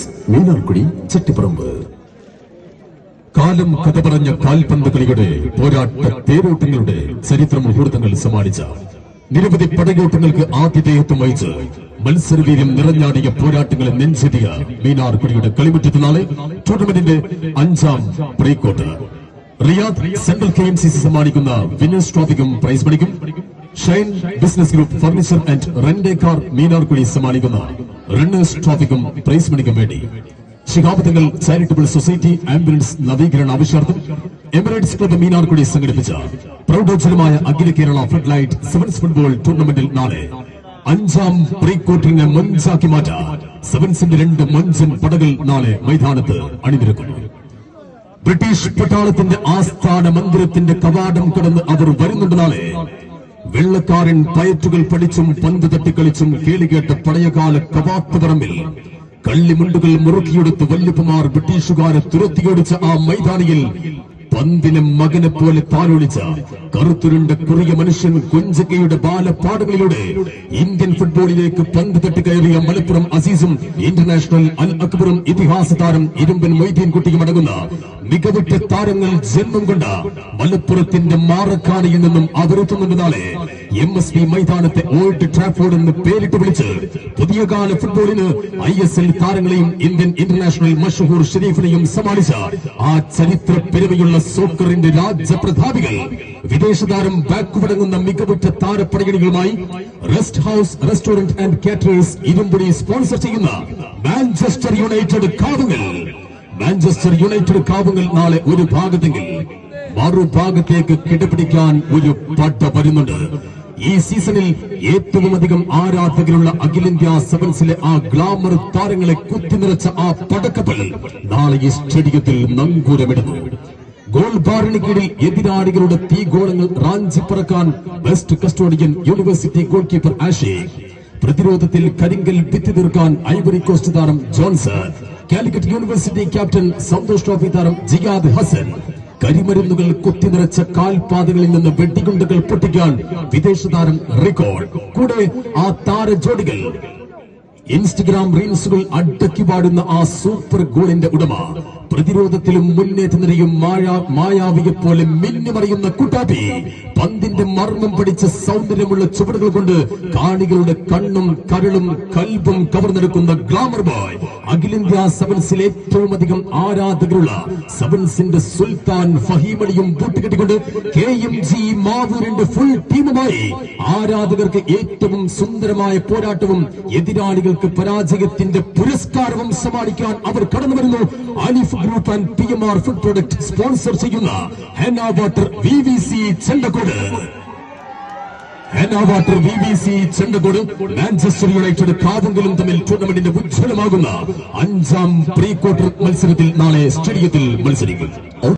Silks മീനാർക്കുടി Chattiparamba. കാലം കഥ പറഞ്ഞ കാൽപന്ത് കളിയുടെ പോരാട്ട തേരോട്ടങ്ങളുടെ ചരിത്ര മുഹൂർത്തങ്ങൾ സമ്മാനിച്ച നിരവധി പടയോട്ടങ്ങൾക്ക് ആതിഥേയത്വം വഹിച്ച് മത്സരവീര്യം നിറഞ്ഞാടിയ പോരാട്ടങ്ങളെ നെഞ്ചെത്തിയ മീനാർക്കുടിയുടെ കളിമുറ്റത്ത് നാളെ ടൂർണമെന്റിന്റെ അഞ്ചാം pre quarter Riyadh central K M C C സമ്മാനിക്കുന്ന വിന്നേഴ്സ് ട്രോഫിക്കും പ്രൈസ് മണിക്കും. Shine business group furniture and rent a car Meenarkudi സമ്മാനിക്കുന്ന റണ്ണേഴ്സ് ട്രോഫിക്കും പ്രൈസ് മണിക്കും വേണ്ടി ശിഹാബത്തങ്ങൾ ചാരിറ്റബിൾ സൊസൈറ്റി ആംബുലൻസ് നവീകരണ ആവശ്യാർത്ഥം എമിറേറ്റ്സ് ക്ലബ് മീനാർക്കുടി സംഘടിപ്പിച്ച പ്രൗഢോജ്ജലമായ അഖില Kerala flood light sevens football ടൂർണമെന്റിൽ നാളെ അഞ്ചാം പ്രീ ക്വാർട്ടറിനെ മഞ്ചാക്കി മാറ്റാൻ സെവൻസിന്റെ രണ്ട് മഞ്ചൻ പടകൾ നാളെ മൈതാനത്ത് അണിനിരക്കുന്നു ബ്രിട്ടീഷ് പട്ടാളത്തിന്റെ ആസ്ഥാന മന്ദിരത്തിന്റെ കവാടം കടന്ന് അവർ വരുന്നുണ്ട് നാളെ. വെള്ളക്കാരൻ തയറ്റുകൾ പഠിച്ചും പന്ത് തട്ടിക്കളിച്ചും കേളികേട്ട പഴയകാല കവാത്തുപറമ്പിൽ കള്ളിമുണ്ടുകൾ മുറുക്കിയെടുത്ത് വല്യപ്പമാർ ബ്രിട്ടീഷുകാരെ തുരത്തിയോടിച്ച ആ മൈതാനിയിൽ പന്തിനെ മകനെ പോലെ താലൊളിച്ച കറുത്തുരുണ്ട കുറിയ മനുഷ്യൻ കൊഞ്ചക്കയുടെ ബാലപ്പാടുകളിലൂടെ ഇന്ത്യൻ ഫുട്ബോളിലേക്ക് പന്ത് തട്ടി തട്ടിക്കയറിയ മലപ്പുറം അസീസും ഇന്റർനാഷണൽ അൽ അക്ബറും ഇതിഹാസ താരം ഇരുമ്പൻ മൊയ്തീൻ കുട്ടിയും അടങ്ങുന്ന മികവുറ്റ താരങ്ങൾ ജന്മം കൊണ്ട മലപ്പുറത്തിന്റെ മാറക്കാണിയിൽ നിന്നും അവരെത്തുന്നുണ്ട് നാളെ. എം എസ് പി മൈതാനത്തെ ഓൾഡ് ട്രാഫോർഡ് എന്ന് പേരിട്ട് വിളിച്ച് പുതിയ കാല ഫുട്ബോളിന് ഐ എസ് എൽ താരങ്ങളെയും ഇന്ത്യൻ ഇന്റർനാഷണൽ മഷഹൂർ ഷെരീഫിനെയും സമ്മാനിച്ച ആ ചരിത്ര പെരുമയുള്ള സോക്കറിന്റെ രാജപ്രതാപികൾ വിദേശ താരം ബാക്കുവടങ്ങുന്ന മികവുറ്റ താരപ്പടയണികളുമായി rest house restaurant and caterers Irumbuzhi sponsor ചെയ്യുന്ന Manchester United Kavungal Manchester United Kavungal നാളെ ഒരു ഭാഗത്തെങ്കിൽ മറുഭാഗത്തേക്ക് കിടപിടിക്കാൻ ഒരു പട്ട വരുന്നുണ്ട് ഈ സീസണിൽ ഏറ്റവും അധികം ആരാധകരുള്ള അഖിലേന്ത്യാ സെവൻസിലെ ആ ഗ്ലാമർ താരങ്ങളെ കുത്തിനിറച്ച ആ പടക്കപ്പള്ളി നാളെ ഈ സ്റ്റേഡിയത്തിൽ നങ്കൂരമിടുന്നു. ഗോൾ ബാറിന് കീഴിൽ എതിരാളികളുടെ തീ ഗോളങ്ങൾ റാഞ്ചി പറക്കാൻ best custodian university goalkeeper ആഷേ. പ്രതിരോധത്തിൽ കരിങ്കൽ ഭിത്തി തീർക്കാൻ ഐവറി കോസ്റ്റ് താരം Johnson. Calicut university captain Santhosh trophy താരം ജിയാദ് ഹസൻ. കരിമരുന്നുകൾ കുത്തിനിറച്ച കാൽപാതകളിൽ നിന്ന് വെടികുണ്ടുകൾ പൊട്ടിക്കാൻ വിദേശ താരം റെക്കോർഡ് കൂടെ ആ താര ജോഡികൾ. ഇൻസ്റ്റഗ്രാം റീൽസുകൾ അടക്കി പാടുന്ന ആ സൂപ്പർ ഗോളിന്റെ ഉടമ. പ്രതിരോധത്തിലും മുന്നേറ്റം നിറയും മായ മായാവിയെ പോലെ മിന്നുമറിയുന്ന കുട്ടാപ്പി. പന്തിന്റെ മർമ്മം പഠിച്ച സൗന്ദര്യമുള്ള ചുവടുകൾ കൊണ്ട് കാണികളുടെ കണ്ണും കരളും കൽബും കവർന്നെടുക്കുന്ന ഗ്ലാമർ ബോയ്. അഖിലേന്ത്യാ സെവൻസിൽ ഏറ്റവും അധികം ആരാധകരുള്ള സെവൻസിന്റെ സുൽത്താൻ ഫഹീമണിയും കൂട്ടുകെട്ടിക്കൊണ്ട് കെ എം ജി മാവൂരിന്റെ ഫുൾ ടീമുമായി ആരാധകർക്ക് ഏറ്റവും സുന്ദരമായ പോരാട്ടവും എതിരാളികൾക്ക് പരാജയത്തിന്റെ പുരസ്കാരവും സമ്മാനിക്കാൻ അവർ കടന്നു വരുന്നു Alif group and P M R food product sponsor ചെയ്യുന്ന Hena water V V C Chendakkod water V V Manchester United കാവുങ്കലും തമ്മിൽ ടൂർണമെന്റിന്റെ ഉജ്ജ്വലമാകുന്ന അഞ്ചാം പ്രീ ക്വാർട്ടർ മത്സരത്തിൽ നാളെ സ്റ്റേഡിയത്തിൽ മത്സരിക്കും.